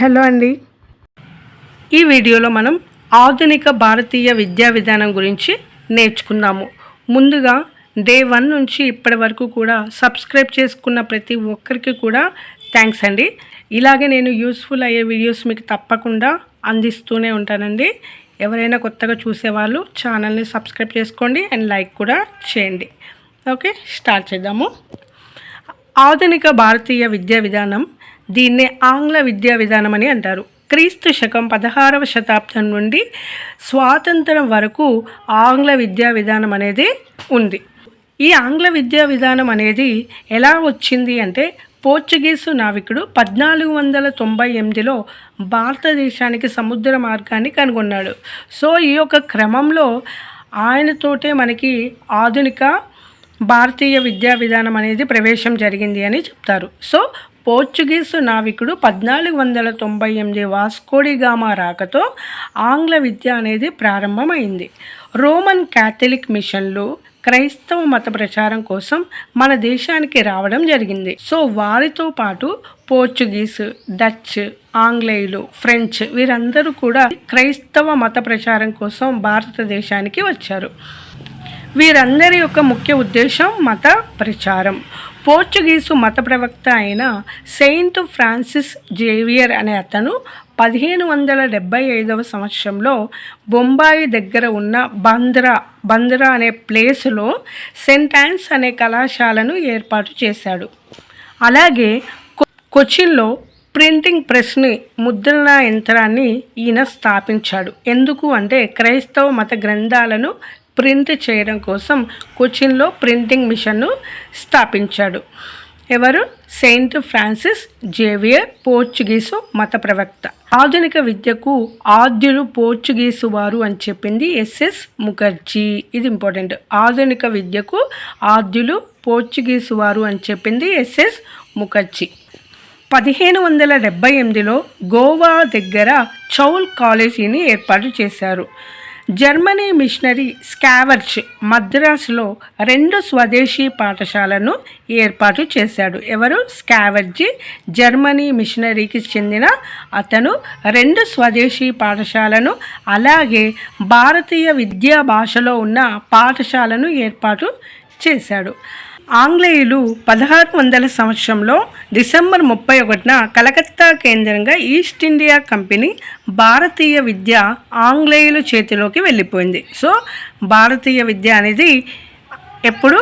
Hello అండి. ఈ వీడియోలో మనం ఆధునిక భారతీయ విద్యా విధానం గురించి నేర్చుకుందాము. ముందుగా డే వన్ నుంచి ఇప్పటి వరకు కూడా సబ్స్క్రైబ్ చేసుకున్న ప్రతి ఒక్కరికి కూడా థ్యాంక్స్ అండి. ఇలాగే నేను యూస్ఫుల్ అయ్యే వీడియోస్ మీకు తప్పకుండా అందిస్తూనే ఉంటానండి. ఎవరైనా కొత్తగా చూసేవాళ్ళు ఛానల్ని సబ్స్క్రైబ్ చేసుకోండి అండ్ లైక్ కూడా చేయండి. ఓకే స్టార్ట్ చేద్దాము. ఆధునిక భారతీయ విద్యా విధానం దీన్నే ఆంగ్ల విద్యా విధానం అని అంటారు. క్రీస్తు శకం పదహారవ శతాబ్దం నుండి స్వాతంత్రం వరకు ఆంగ్ల విద్యా విధానం అనేది ఉంది. ఈ ఆంగ్ల విద్యా విధానం అనేది ఎలా వచ్చింది అంటే పోర్చుగీసు నావికుడు పద్నాలుగు వందల తొంభై ఎనిమిదిలో భారతదేశానికి సముద్ర మార్గాన్ని కనుగొన్నాడు. సో ఈ యొక్క క్రమంలో ఆయనతోటే మనకి ఆధునిక భారతీయ విద్యా విధానం అనేది ప్రవేశం జరిగింది అని చెప్తారు. సో పోర్చుగీసు నావికుడు పద్నాలుగు వందల తొంభై ఎనిమిది వాస్కోడిగామా రాకతో ఆంగ్ల విద్య అనేది ప్రారంభమైంది. రోమన్ క్యాథలిక్ మిషన్లు క్రైస్తవ మత ప్రచారం కోసం మన దేశానికి రావడం జరిగింది. సో వారితో పాటు పోర్చుగీస్ డచ్ ఆంగ్లేయులు ఫ్రెంచ్ వీరందరూ కూడా క్రైస్తవ మత ప్రచారం కోసం భారతదేశానికి వచ్చారు. వీరందరి యొక్క ముఖ్య ఉద్దేశం మత ప్రచారం. పోర్చుగీసు మత ప్రవక్త అయిన సెయింట్ ఫ్రాన్సిస్ జేవియర్ అనే అతను పదిహేను వందల డెబ్బై ఐదవ సంవత్సరంలో బొంబాయి దగ్గర ఉన్న బంద్రా బంద్రా అనే ప్లేస్లో సెంటాన్స్ అనే కళాశాలను ఏర్పాటు చేశాడు. అలాగే కొచ్చిన్లో ప్రింటింగ్ ప్రెస్ని ముద్రణ యంత్రాన్ని ఈయన స్థాపించాడు. ఎందుకు అంటే క్రైస్తవ మత గ్రంథాలను ప్రింట్ చేయడం కోసం కొచ్చిన్లో ప్రింటింగ్ మిషన్ను స్థాపించాడు. ఎవరు? సెయింట్ ఫ్రాన్సిస్ జేవియర్ పోర్చుగీసు మత ప్రవక్త. ఆధునిక విద్యకు ఆద్యులు పోర్చుగీసు వారు అని చెప్పింది ఎస్ఎస్ ముఖర్జీ. ఇది ఇంపార్టెంట్. ఆధునిక విద్యకు ఆద్యులు పోర్చుగీసు వారు అని చెప్పింది ఎస్ఎస్ ముఖర్జీ. పదిహేను వందల డెబ్బై ఎనిమిదిలో గోవా దగ్గర చౌల్ కాలేజీని ఏర్పాటు చేశారు. జర్మనీ మిషనరీ స్కావర్చ్ మద్రాసులో రెండు స్వదేశీ పాఠశాలను ఏర్పాటు చేశాడు. ఎవరు? స్కావర్జీ జర్మనీ మిషనరీకి చెందిన అతను రెండు స్వదేశీ పాఠశాలను అలాగే భారతీయ విద్యా భాషలో ఉన్న పాఠశాలను ఏర్పాటు చేశాడు. ఆంగ్లేయులు పదహారు వందల సంవత్సరంలో డిసెంబర్ ముప్పై ఒకటిన కలకత్తా కేంద్రంగా ఈస్ట్ ఇండియా కంపెనీ భారతీయ విద్య ఆంగ్లేయుల చేతిలోకి వెళ్ళిపోయింది. సో భారతీయ విద్య అనేది ఎప్పుడు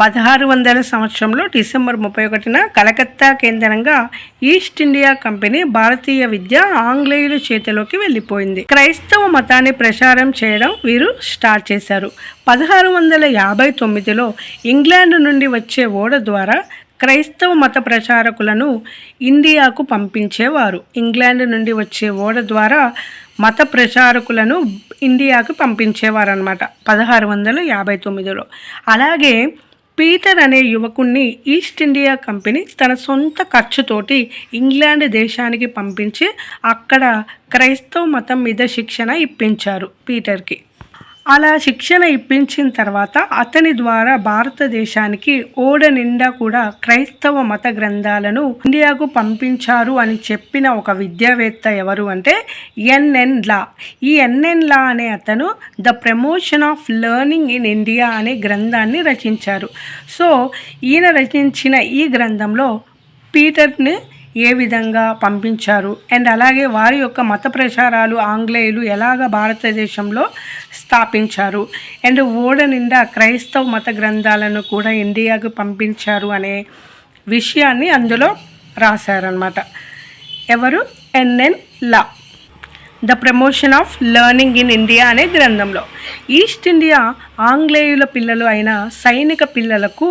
పదహారు వందల సంవత్సరంలో డిసెంబర్ ముప్పై ఒకటిన కలకత్తా కేంద్రంగా ఈస్ట్ ఇండియా కంపెనీ భారతీయ విద్య ఆంగ్లేయుల చేతిలోకి వెళ్ళిపోయింది. క్రైస్తవ మతాన్ని ప్రచారం చేయడం వీరు స్టార్ట్ చేశారు. పదహారు వందల యాభై తొమ్మిదిలో ఇంగ్లాండ్ నుండి వచ్చే ఓడ ద్వారా క్రైస్తవ మత ప్రచారకులను ఇండియాకు పంపించేవారు. ఇంగ్లాండ్ నుండి వచ్చే ఓడ ద్వారా మత ప్రచారకులను ఇండియాకు పంపించేవారు అనమాట పదహారు వందల యాభై తొమ్మిదిలో. అలాగే పీటర్ అనే యువకుణ్ణి ఈస్ట్ ఇండియా కంపెనీ తన సొంత ఖర్చుతోటి ఇంగ్లాండ్ దేశానికి పంపించి అక్కడ క్రైస్తవ మతం మీద శిక్షణ ఇప్పించారు పీటర్కి. అలా శిక్షణ ఇప్పించిన తర్వాత అతని ద్వారా భారతదేశానికి ఓడ నిండా కూడా క్రైస్తవ మత గ్రంథాలను ఇండియాకు పంపించారు అని చెప్పిన ఒక విద్యావేత్త ఎవరు అంటే ఎన్ఎన్ లా. ఈ ఎన్ఎన్ లా అనే అతను the promotion of learning in India అనే గ్రంథాన్ని రచించారు. సో ఈయన రచించిన ఈ గ్రంథంలో పీటర్ని ఏ విధంగా పంపించారు? అండ్ అలాగే వారి యొక్క మత ప్రచారాలు ఆంగ్లేయులు ఎలాగ భారతదేశంలో స్థాపించారు? అండ్ ఓడ నిండా క్రైస్తవ మత గ్రంథాలను కూడా ఇండియాకు పంపించారు అనే విషయాన్ని అందులో రాశారనమాట ఎవరు? N N. The promotion of learning in India అనే గ్రంథంలో. ఈస్ట్ ఇండియా ఆంగ్లేయుల పిల్లలు అయిన సైనిక పిల్లలకు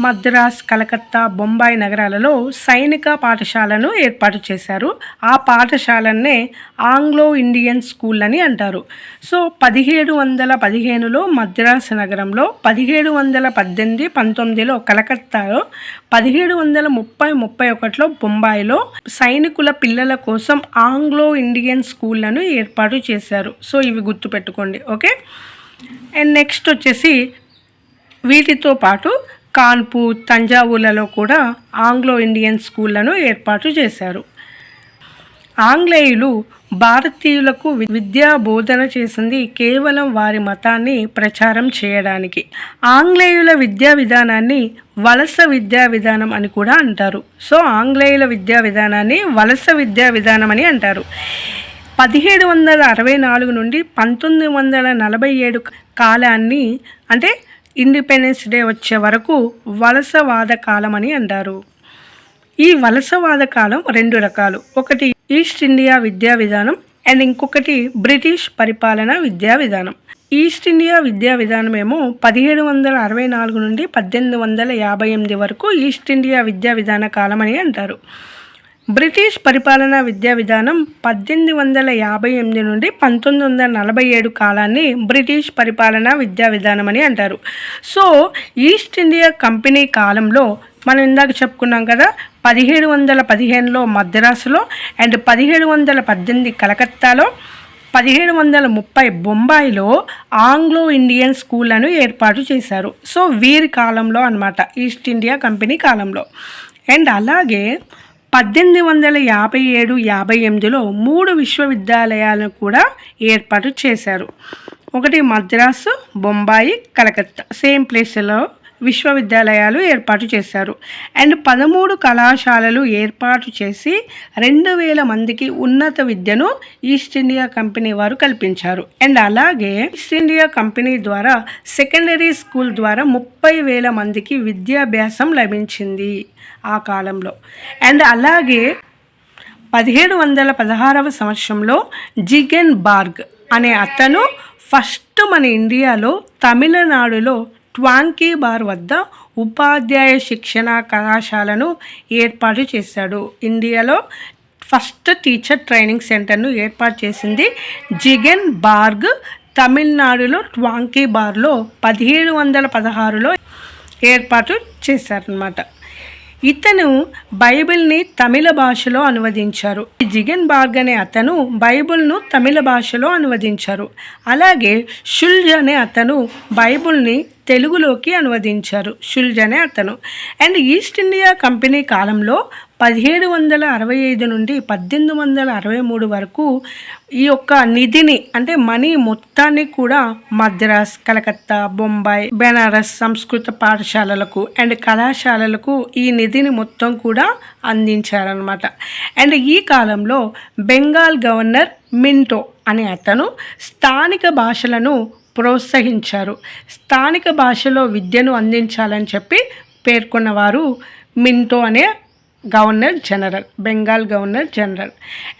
మద్రాస్ కలకత్తా బొంబాయి నగరాలలో సైనిక పాఠశాలను ఏర్పాటు చేశారు. ఆ పాఠశాలనే ఆంగ్లో ఇండియన్ స్కూల్ అని అంటారు. సో పదిహేడు వందల పదిహేనులో మద్రాస్ నగరంలో పదిహేడు వందల పద్దెనిమిది పంతొమ్మిదిలో కలకత్తాలో పదిహేడు వందల ముప్పై ముప్పై ఒకటిలో బొంబాయిలో సైనికుల పిల్లల కోసం ఆంగ్లో ఇండియన్ స్కూళ్ళను ఏర్పాటు చేశారు. సో ఇవి గుర్తుపెట్టుకోండి ఓకే? అండ్ నెక్స్ట్ వచ్చేసి వీటితో పాటు కాన్పూర్ తంజావూర్లలో కూడా ఆంగ్లో ఇండియన్ స్కూళ్ళను ఏర్పాటు చేశారు. ఆంగ్లేయులు భారతీయులకు విద్యా బోధన చేసింది కేవలం వారి మతాన్ని ప్రచారం చేయడానికి. ఆంగ్లేయుల విద్యా విధానాన్ని వలస విద్యా విధానం అని కూడా అంటారు. సో ఆంగ్లేయుల విద్యా విధానాన్ని వలస విద్యా విధానం అని అంటారు. పదిహేడు వందల అరవై నాలుగు నుండి పంతొమ్మిది వందల నలభై ఏడు కాలాన్ని అంటే ఇండిపెండెన్స్ డే వచ్చే వరకు వలసవాద కాలం అని అంటారు. ఈ వలసవాద కాలం రెండు రకాలు. ఒకటి ఈస్ట్ ఇండియా విద్యా విధానం అండ్ ఇంకొకటి బ్రిటిష్ పరిపాలన విద్యా విధానం. ఈస్ట్ ఇండియా విద్యా విధానం ఏమో పదిహేడు వందల అరవై నాలుగు నుండి పద్దెనిమిది వందల యాభై ఎనిమిది వరకు ఈస్ట్ ఇండియా విద్యా విధాన కాలం అని అంటారు. బ్రిటిష్ పరిపాలనా విద్యా విధానం పద్దెనిమిది వందల యాభై ఎనిమిది నుండి పంతొమ్మిది వందల నలభై ఏడు కాలాన్ని బ్రిటిష్ పరిపాలనా విద్యా విధానం అని అంటారు. సో ఈస్ట్ ఇండియా కంపెనీ కాలంలో మనం ఇందాక చెప్పుకున్నాం కదా పదిహేడు వందల పదిహేనులో మద్రాసులో అండ్ పదిహేడు వందల పద్దెనిమిది కలకత్తాలో పదిహేడు వందల ముప్పై బొంబాయిలో ఆంగ్లో ఇండియన్ స్కూళ్ళను ఏర్పాటు చేశారు. సో వీరి కాలంలో అనమాట ఈస్ట్ ఇండియా కంపెనీ కాలంలో. అండ్ అలాగే పద్దెనిమిది వందల యాభై ఏడు యాభై ఎనిమిదిలో మూడు విశ్వవిద్యాలయాలను కూడా ఏర్పాటు చేశారు. ఒకటి మద్రాసు బొంబాయి కలకత్తా. సేమ్ ప్లేస్లో విశ్వవిద్యాలయాలు ఏర్పాటు చేశారు. అండ్ పదమూడు కళాశాలలు ఏర్పాటు చేసి రెండు వేల మందికి ఉన్నత విద్యను ఈస్ట్ ఇండియా కంపెనీ వారు కల్పించారు. అండ్ అలాగే ఈస్ట్ ఇండియా కంపెనీ ద్వారా సెకండరీ స్కూల్ ద్వారా ముప్పై వేల మందికి విద్యాభ్యాసం లభించింది ఆ కాలంలో. అండ్ అలాగే పదిహేడు వందల పదహారవ సంవత్సరంలో జిగెన్ బార్గ్ అనే అతను ఫస్ట్ మన ఇండియాలో తమిళనాడులో ట్వాంకీ బార్ వద్ద ఉపాధ్యాయ శిక్షణ కళాశాలను ఏర్పాటు చేశాడు. ఇండియాలో ఫస్ట్ టీచర్ ట్రైనింగ్ సెంటర్ను ఏర్పాటు చేసింది జిగెన్ బార్గ్. తమిళనాడులో ట్వాంకీ బార్లో పదిహేడు వందల పదహారులో ఏర్పాటు చేశారనమాట ఇతను బైబిల్ని తమిళ భాషలో అనువదించారు. జిగన్ బార్గ్ అనే అతను బైబిల్ను తమిళ భాషలో అనువదించారు. అలాగే షుల్జ్ అనే అతను బైబిల్ని తెలుగులోకి అనువదించారు. షుల్జ్ అనే అతను. అండ్ ఈస్ట్ ఇండియా కంపెనీ కాలంలో పదిహేడు వందల అరవై ఐదు నుండి పద్దెనిమిది వందల అరవై మూడు వరకు ఈ యొక్క నిధిని అంటే మనీ మొత్తాన్ని కూడా మద్రాస్ కలకత్తా బొంబాయి బెనారస్ సంస్కృత పాఠశాలలకు అండ్ కళాశాలలకు ఈ నిధిని మొత్తం కూడా అందించారనమాట అండ్ ఈ కాలంలో బెంగాల్ గవర్నర్ మింటో అనే అతను స్థానిక భాషలను ప్రోత్సహించారు. స్థానిక భాషలో విద్యను అందించాలని చెప్పి పేర్కొన్నవారు మింటో అనే governor general Bengal governor general.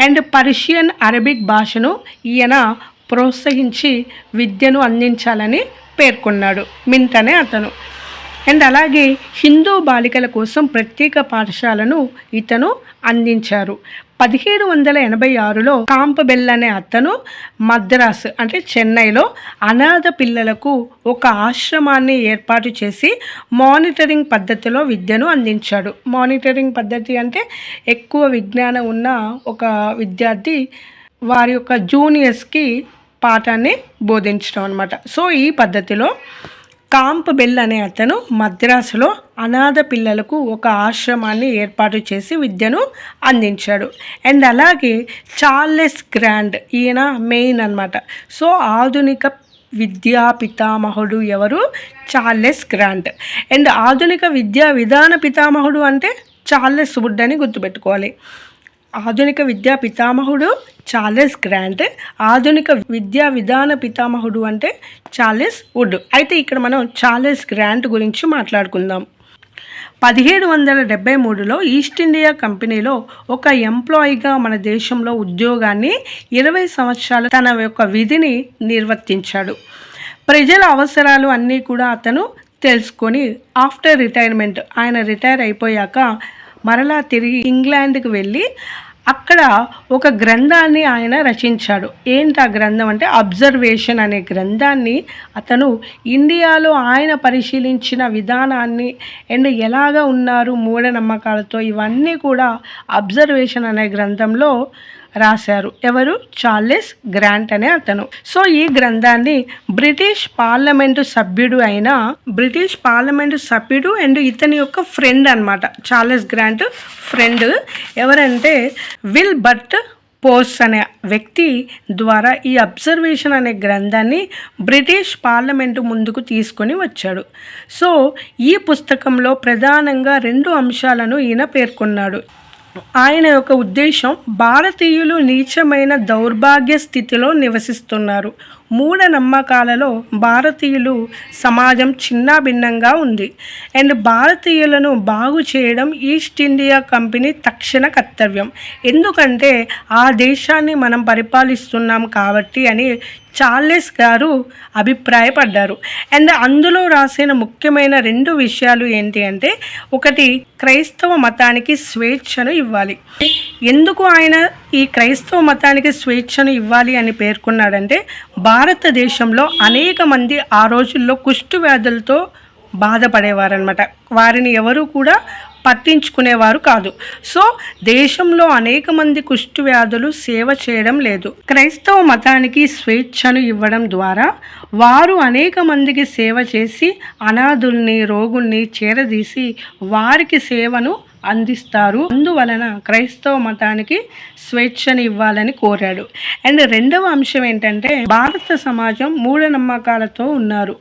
And Persian Arabic భాషను ఈయన ప్రోత్సహించి విద్యను అందించాలని పేర్కొన్నాడు. మింట్ అనే అతను. అండ్ అలాగే హిందూ బాలికల కోసం ప్రత్యేక పాఠశాలను ఇతను అందించారు. పదిహేడు వందల ఎనభై ఆరులో కాంపబెల్ అనే అతను మద్రాస్ అంటే చెన్నైలో అనాథ పిల్లలకు ఒక ఆశ్రమాన్ని ఏర్పాటు చేసి మానిటరింగ్ పద్ధతిలో విద్యను అందించాడు. మానిటరింగ్ పద్ధతి అంటే ఎక్కువ విజ్ఞానం ఉన్న ఒక విద్యార్థి వారి యొక్క జూనియర్స్కి పాఠాన్ని బోధించడం అనమాట సో ఈ పద్ధతిలో కాంప్ బెల్ అనే అతను మద్రాసులో అనాథ పిల్లలకు ఒక ఆశ్రమాన్ని ఏర్పాటు చేసి విద్యను అందించాడు. అండ్ అలాగే చార్లెస్ గ్రాండ్ ఈయన మెయిన్ అన్నమాట. సో ఆధునిక విద్యా పితామహుడు ఎవరు? Charles grant. అండ్ ఆధునిక విద్యా విధాన పితామహుడు అంటే చార్లెస్ వుడ్ అని గుర్తుపెట్టుకోవాలి. ఆధునిక విద్యా పితామహుడు చార్లెస్ గ్రాంట్. ఆధునిక విద్యా విధాన పితామహుడు అంటే చార్లెస్ వుడ్. అయితే ఇక్కడ మనం చార్లెస్ గ్రాంట్ గురించి మాట్లాడుకుందాం. పదిహేడు వందల డెబ్బై మూడులో ఈస్ట్ ఇండియా కంపెనీలో ఒక ఎంప్లాయీగా మన దేశంలో ఉద్యోగాన్ని ఇరవై సంవత్సరాలు తన యొక్క విధిని నిర్వర్తించాడు. ప్రజల అవసరాలు అన్నీ కూడా అతను తెలుసుకొని ఆఫ్టర్ రిటైర్మెంట్ ఆయన రిటైర్ అయిపోయాక మరలా తిరిగి ఇంగ్లాండ్కి వెళ్ళి అక్కడ ఒక గ్రంథాన్ని ఆయన రచించాడు. ఏంటి ఆ గ్రంథం అంటే అబ్జర్వేషన్ అనే గ్రంథాన్ని అతను ఇండియాలో ఆయన పరిశీలించిన విధానాన్ని అండ్ ఎలాగ ఉన్నారు మూఢనమ్మకాలతో ఇవన్నీ కూడా అబ్జర్వేషన్ అనే గ్రంథంలో రాశారు. ఎవరు? చార్లెస్ గ్రాంట్ అనే అతను. సో ఈ గ్రంథాన్ని బ్రిటిష్ పార్లమెంటు సభ్యుడు అయిన బ్రిటిష్ పార్లమెంటు సభ్యుడు అండ్ ఇతని యొక్క ఫ్రెండ్ అన్నమాట. Charles Grant friend. ఎవరంటే విల్ బట్ పోస్ అనే వ్యక్తి ద్వారా ఈ అబ్జర్వేషన్ అనే గ్రంథాన్ని బ్రిటిష్ పార్లమెంటు ముందుకు తీసుకొని వచ్చాడు. సో ఈ పుస్తకంలో ప్రధానంగా రెండు అంశాలను ఈయన పేర్కొన్నాడు. ఆయన యొక్క ఉద్దేశం భారతీయులు నీచమైన దౌర్భాగ్య స్థితిలో నివసిస్తున్నారు. మూఢనమ్మకాలలో భారతీయులు సమాజం చిన్నాభిన్నంగా ఉంది. అండ్ భారతీయులను బాగు చేయడం ఈస్ట్ ఇండియా కంపెనీ తక్షణ కర్తవ్యం. ఎందుకంటే ఆ దేశాన్ని మనం పరిపాలిస్తున్నాం కాబట్టి అని చార్లెస్ గారు అభిప్రాయపడ్డారు. అండ్ అందులో రాసిన ముఖ్యమైన రెండు విషయాలు ఏంటి అంటే ఒకటి క్రైస్తవ మతానికి స్వేచ్ఛను ఇవ్వాలి. ఎందుకు ఆయన ఈ క్రైస్తవ మతానికి స్వేచ్ఛను ఇవ్వాలి అని పేర్కొన్నాడంటే భారతదేశంలో అనేక మంది ఆ రోజుల్లో కుష్టు వ్యాధులతో బాధపడేవారనమాట వారిని ఎవరు కూడా పట్టించుకునేవారు కాదు. సో దేశంలో అనేక మంది కుష్టు వ్యాధులు సేవ చేయడం లేదు. క్రైస్తవ మతానికి స్వేచ్ఛను ఇవ్వడం ద్వారా వారు అనేక మందికి సేవ చేసి అనాథుల్ని రోగుల్ని చేరదీసి వారికి సేవను అందిస్తారు. అందువలన క్రైస్తవ మతానికి స్వేచ్ఛను ఇవ్వాలని కోరాడు. అండ్ రెండవ అంశం ఏంటంటే భారత సమాజం మూఢనమ్మకాలతో ఉన్నారు.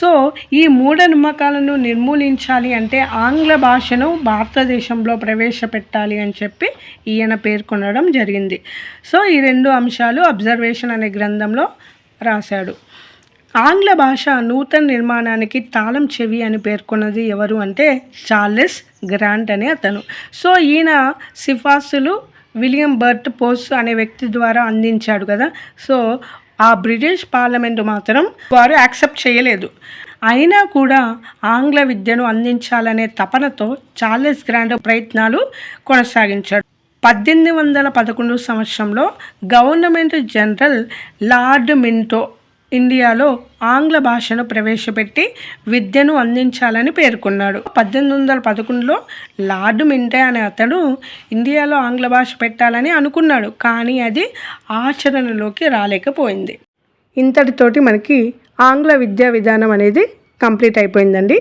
సో ఈ మూఢనమ్మకాలను నిర్మూలించాలి అంటే ఆంగ్ల భాషను భారతదేశంలో ప్రవేశపెట్టాలి అని చెప్పి ఈయన పేర్కొనడం జరిగింది. సో ఈ రెండు అంశాలు అబ్జర్వేషన్ అనే గ్రంథంలో రాశాడు. ఆంగ్ల భాష నూతన నిర్మాణానికి తాళం చెవి అని పేర్కొన్నది ఎవరు అంటే చార్లెస్ గ్రాంట్ అనే అతను. సో ఈయన సిఫార్సులు విలియం బర్ట్ పోస్ అనే వ్యక్తి ద్వారా అందించాడు కదా. సో ఆ బ్రిటిష్ పార్లమెంట్ మాత్రం వారు యాక్సెప్ట్ చేయలేదు. అయినా కూడా ఆంగ్ల విద్యను అందించాలనే తపనతో చార్లెస్ గ్రాండ్ ప్రయత్నాలు కొనసాగించాడు. పద్దెనిమిది వందల పదకొండు సంవత్సరంలో గవర్నమెంట్ జనరల్ లార్డ్ మింటో ఇండియాలో ఆంగ్ల భాషను ప్రవేశపెట్టి విద్యను అందించాలని పేర్కొన్నాడు. పద్దెనిమిది వందల పదకొండులో లార్డ్ మింటే అనే అతడు ఇండియాలో ఆంగ్ల భాష పెట్టాలని అనుకున్నాడు కానీ అది ఆచరణలోకి రాలేకపోయింది. ఇంతటితోటి మనకి ఆంగ్ల విద్యా విధానం అనేది కంప్లీట్ అయిపోయిందండి.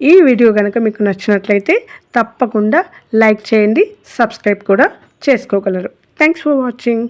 ఈ వీడియో కనుక మీకు నచ్చినట్లయితే తప్పకుండా లైక్ చేయండి సబ్స్క్రైబ్ కూడా చేసుకోగలరు. Thanks for watching.